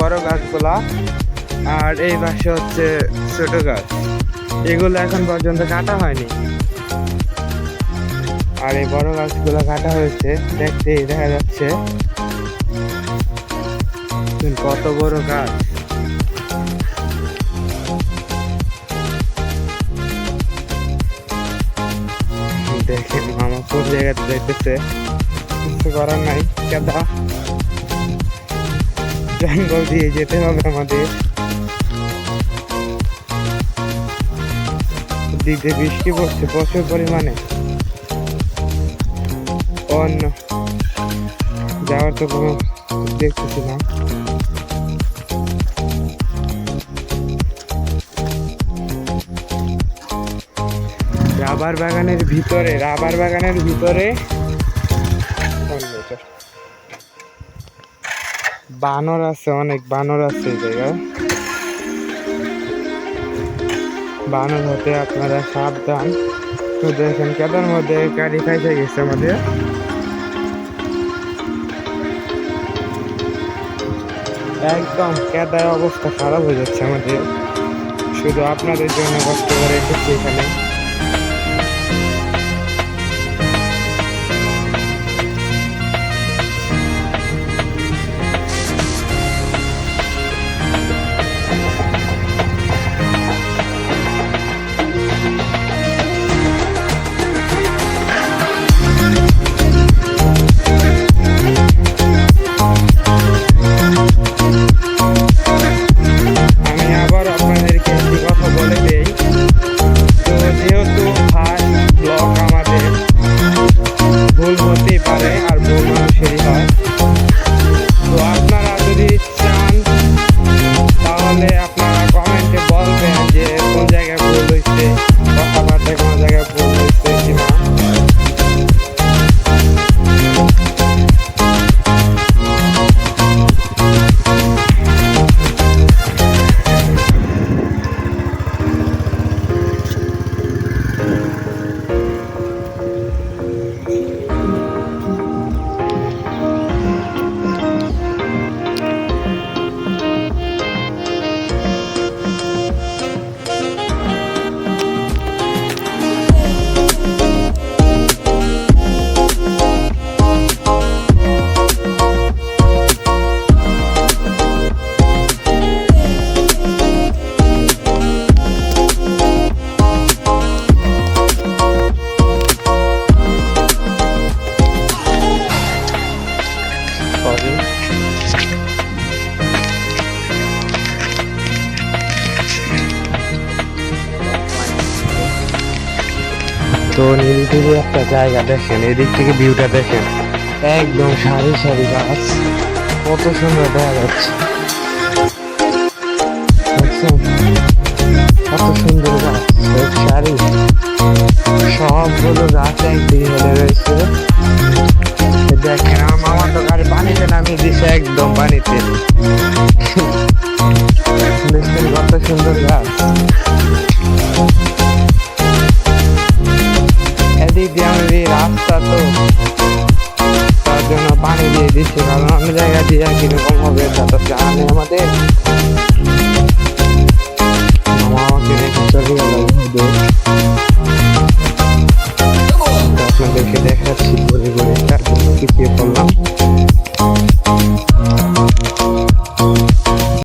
বড় গাছগুলা, আর এই পাশে হচ্ছে ছোট গাছ। এগুলো এখন পর্যন্ত কাটা হয়নি। আর এই বড় গাছগুলো কাটা হয়েছে দেখতে দেখা যাচ্ছে। কত বড় গাছ। দেখেন মামা কোন জায়গাতে যাইতেছে কিছু করার নাই কেদা জঙ্গল দিয়ে যেতে হবে আমাদের। দিকে বৃষ্টি পড়ছে প্রচুর পরিমাণে। অন্য যাওয়ার তো কোনো দেখতেছি না। রাবার বাগানের ভিতরে, রাবার বাগানের ভিতরে। বানর আছে, অনেক বানর আছে এই জায়গায়। বানর হতে আপনারা সাবধান। তো দেখেন কেদার মধ্যে গাড়ি খাইতে গেছে আমাদের। একদম কেদার অবস্থা খারাপ হয়ে যাচ্ছে আমাদের। শুধু আপনাদের জন্য কষ্ট করে এসেছি এখানে। তো নীলগিরি একটা জায়গা দেখেন, এদিক থেকে ভিউটা দেখেন। একদম সারি সারি গাছ। কত সুন্দর দেখা যাচ্ছে। কত সুন্দর গাছ সারি। সবগুলো গাছ একদিকে হেলে রয়েছে। দেখেন, আমার তো গাড়ি পানিতে নামিয়ে দিছে, একদম পানিতে। আমাদের এই রাস্তা তো। তার জন্য পানি দিয়ে দিচ্ছি, কারণ অন্য জায়গা দিয়ে কীরকম হবে তা তো জানে আমাদের। আমাকে চলে গেল।